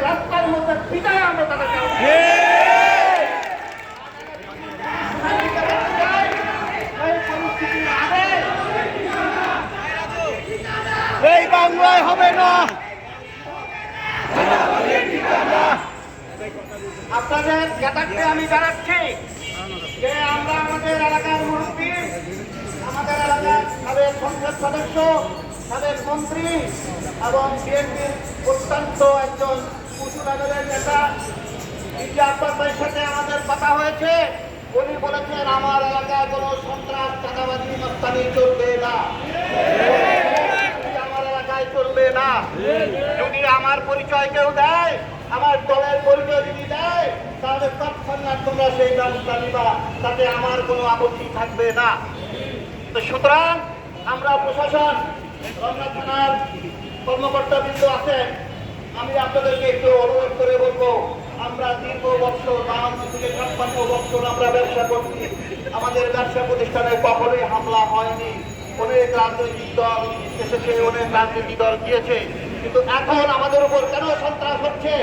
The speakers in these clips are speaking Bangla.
রাস্তার মধ্যে এই বাংলায় হবে না। আপনাদের জ্ঞাতার্থে আমি জানাচ্ছি যে আমরা আমাদের এলাকার মুরব্বী আমাদের এলাকার সাবেক সংসদ সদস্য সাবেক মন্ত্রী এবং বিএনপির অত্যন্ত একজন উঁচু লেভেলের নেতা মির্জা আব্বাস সাথে আমাদের কথা হয়েছে, উনি বলেছেন, আমার এলাকায় কোনো সন্ত্রাস, চাঁদাবাজি মস্তানি চলবে না। আমার এলাকায় চলবে না। যদি আমার পরিচয় কেউ দেয়, আমার দলের পরিচয় যদি দেয়, তাহলে তৎক্ষণাৎ তোমরা সেই ব্যবস্থা নিবা। তাতে আমার কোনো আপত্তি থাকবে না। তো সুতরাং আমরা প্রশাসন আছেন আমি আপনাদেরকে একটু অনুরোধ করে বলব, আমরা দীর্ঘ বছর থেকে ছাপ্পান্ন বছর আমরা ব্যবসা করছি। আমাদের ব্যবসা প্রতিষ্ঠানে কখনোই হামলা হয়নি। অনেক রাজনৈতিক দল এসেছে, অনেক রাজনৈতিক দল গিয়েছে। কিন্তু এখন আমাদের উপর কেন সন্ত্রাস হচ্ছে?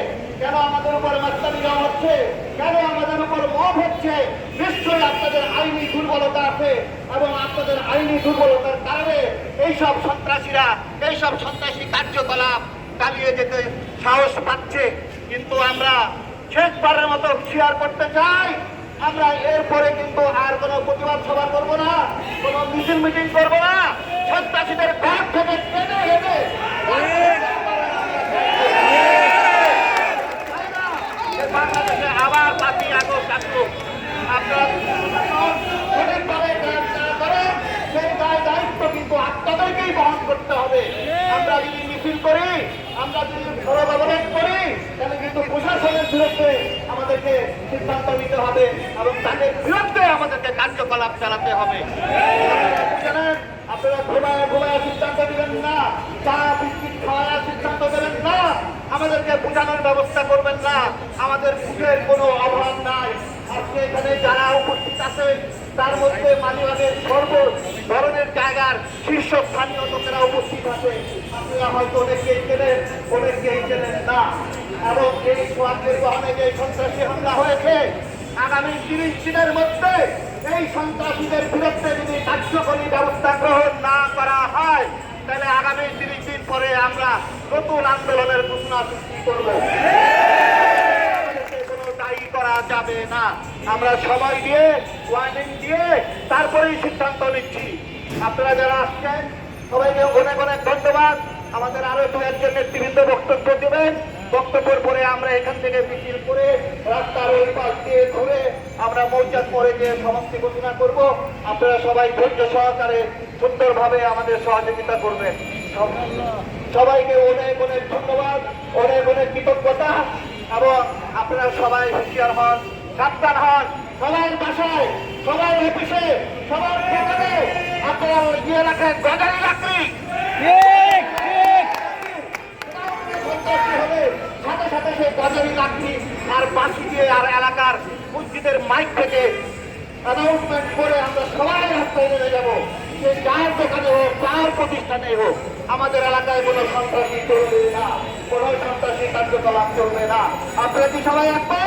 কেন আমাদের উপর মাস্তানি দেওয়া হচ্ছে কেন আমাদের উপর মত হচ্ছে, নিশ্চয়ই আপনাদের আইনি দুর্বলতা আছে এবং আপনাদের আইনি দুর্বলতার কারণে এইসব সন্ত্রাসীরা, এইসব সন্ত্রাসী কার্যকলাপ চালিয়ে যেতে সাহস পাচ্ছে। কিন্তু আমরা শেষবারের মতো শেয়ার করতে চাই, আমরা এরপরে কিন্তু আর কোনো প্রতিবাদ সভা করব না, কোনো মিছিল মিটিং করব না। সন্ত্রাসীদের ঘর থেকে টেনে হেঁটে আবার আমাদেরকে সিদ্ধান্ত নিতে হবে এবং তাদের কার্যকলাপ চালাতে হবে। আপনারা ঘুমায় সিদ্ধান্ত দিবেন না, চা সিদ্ধান্ত দেবেন না। আমাদেরকে বোঝানোর ব্যবস্থা করবেন। না, আমাদের বুঝের কোনো অভাব নাই। আজকে এখানে যারা উপস্থিত আছে, তার মধ্যে মালিবাগের সর্ব ধরনের জায়গার শীর্ষস্থানীয় লোকেরা উপস্থিত আছে। আপনারা হয়তো অনেকেই চেনেন অনেকেই চেনেন না। এবং এই সোয়াদের বহনে যে সন্ত্রাসী হামলা হয়েছে, আগামী তিরিশ দিনের মধ্যে এই সন্ত্রাসীদের বিরুদ্ধে যদি কার্যকরী ব্যবস্থা গ্রহণ না করা হয়, তাহলে আগামী তিরিশ দিন পরে আমরা নতুন আন্দোলনের ঘোষণা সৃষ্টি করব আমাদেরকে কোনো দায়ী করা যাবে না। আমরা সময় দিয়ে ওয়ার্নিং দিয়ে তারপরেই সিদ্ধান্ত নিচ্ছি। আপনারা যারা আসছেন, সবাইকে অনেক অনেক ধন্যবাদ। আমাদের আরও দু একজন নেতৃবৃন্দ বক্তব্য দেবেন। বক্তব্যের পরে আমরা এখান থেকে মিছিল করে রাস্তার ওই পাশ দিয়ে ঘুরে আমরা মৌচাক পরে গিয়ে সমাপ্তি ঘোষণা করব। আপনারা সবাই ধৈর্য সহকারে সুন্দরভাবে আমাদের সহযোগিতা করবেন। সবাইকে অনেক অনেক ধন্যবাদ, অনেক অনেক কৃতজ্ঞতা। এবং আপনারা সবাই হুঁশিয়ার হন, সাবধান হন। সবার বাসায় সবার অফিসে সবার দোকানে আপনারা গিয়ে রাখেন গজারি হবে সাথে সাথে সেই গজারি লাকড়ি আর বাঁশি দিয়ে আর এলাকার মসজিদের মাইক থেকে অ্যানাউন্সমেন্ট করে আমরা সবাই রাস্তায় নেমে যাব। সে যার দোকানে হোক যার প্রতিষ্ঠানে হোক। আমাদের এলাকায় কোনো সন্ত্রাসী চলবে না, কোনো সন্ত্রাসী কার্যকলাপ চলবে না। আপনারা কি সবাই একবার